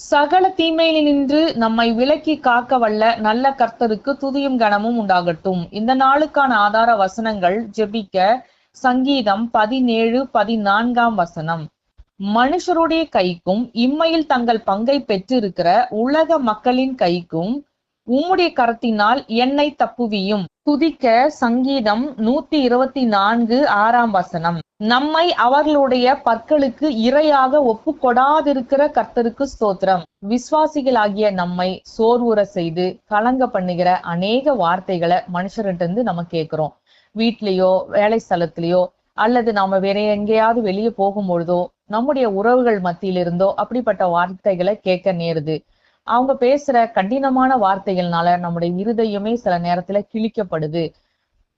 சகல தீமையினின்று நம்மை விலக்கி காக்க வல்ல நல்ல கர்த்தருக்கு துதியும் கனமும் உண்டாகட்டும். இந்த நாளுக்கான ஆதார வசனங்கள் ஜெபிக்க சங்கீதம் பதினேழு பதினான்காம் வசனம். மனுஷருடைய கைக்கும் இம்மையில் தங்கள் பங்கை பெற்றிருக்கிற உலக மக்களின் கைக்கும் உம்முடைய கரத்தினால் என்னை தப்புவியும். துதிக்க சங்கீதம் நூத்தி இருபத்தி நான்கு ஆறாம் வசனம். நம்மை அவர்களுடைய பற்களுக்கு இரையாக ஒப்புக்கொடாதிருக்கிற கர்த்தருக்கு ஸ்தோத்திரம். விசுவாசிகளாகிய நம்மை சோர்வுற செய்து கலங்க பண்ணுகிற அநேக வார்த்தைகளை மனுஷர்கிட்ட இருந்து நம்ம கேட்கிறோம். வீட்லயோ வேலை ஸ்தலத்திலயோ அல்லது நாம வேற எங்கேயாவது வெளியே போகும்பொழுதோ நம்முடைய உறவுகள் மத்தியிலிருந்தோ அப்படிப்பட்ட வார்த்தைகளை கேட்க நேருது. அவங்க பேசுற கடினமான வார்த்தைகள்னால நம்முடைய இருதயமே சில நேரத்துல கிழிக்கப்படுது.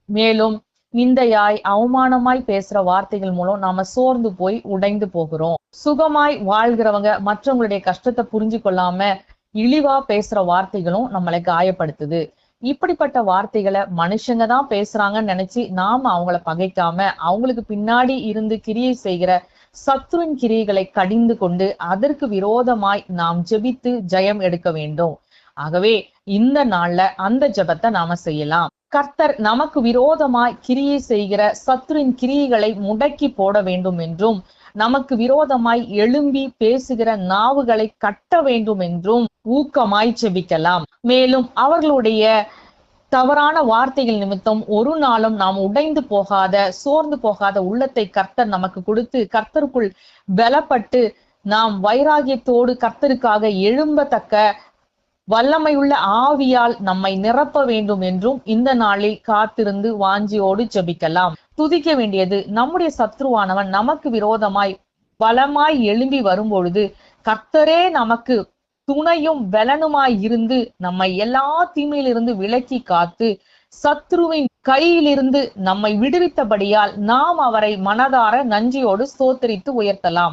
மேலும் நிந்தையாய் அவமானமாய் பேசுற வார்த்தைகள் மூலம் நாம சோர்ந்து போய் உடைந்து போகிறோம். சுகமாய் வாழ்கிறவங்க மற்றவங்களுடைய கஷ்டத்தை புரிஞ்சு கொள்ளாம இழிவா பேசுற வார்த்தைகளும் நம்மளை காயப்படுத்துது. இப்படிப்பட்ட வார்த்தைகளை மனுஷங்க தான் பேசுறாங்கன்னு நினைச்சு நாம அவங்கள பகைக்காம அவங்களுக்கு பின்னாடி இருந்து கிரியை செய்கிற சத்ருவின் கிரியைகளை கடிந்து கொண்டு அதற்கு விரோதமாய் நாம் ஜெபித்து ஜெயம் எடுக்க வேண்டும். ஆகவே இந்த நாள்ல அந்த ஜெபத்தை நாம செய்யலாம். கர்த்தர் நமக்கு விரோதமாய் கிரியை செய்கிற சத்ருவின் கிரியைகளை முடக்கி போட வேண்டும் என்றும் நமக்கு விரோதமாய் எழும்பி பேசுகிற நாவுகளை கட்ட வேண்டும் என்றும் ஊக்கமாய் செபிக்கலாம் மேலும் அவர்களுடைய தவறான வார்த்தைகள் நிமித்தம் ஒரு நாளும் நாம் உடைந்து போகாத சோர்ந்து போகாத உள்ளத்தை கர்த்தர் நமக்கு கொடுத்து கர்த்தருக்குள் பலப்பட்டு நாம் வைராகியத்தோடு கர்த்தருக்காக எழும்பத்தக்க வல்லமையுள்ள ஆவியால் நம்மை நிரப்ப வேண்டும் என்றும் இந்த நாளில் காத்திருந்து வாஞ்சியோடு ஜெபிக்கலாம். துதிக்க வேண்டியது நம்முடைய சத்ருவானவன் நமக்கு விரோதமாய் பலமாய் எழும்பி வரும்பொழுது கர்த்தரே நமக்கு துணையும் பலனுமாய் இருந்து நம்மை எல்லா தீமையிலிருந்து விலக்கி காத்து சத்ருவின் கையிலிருந்து நம்மை விடுவித்தபடியால் நாம் அவரை மனதார நன்றியோடு சோத்தரித்து உயர்த்தலாம்.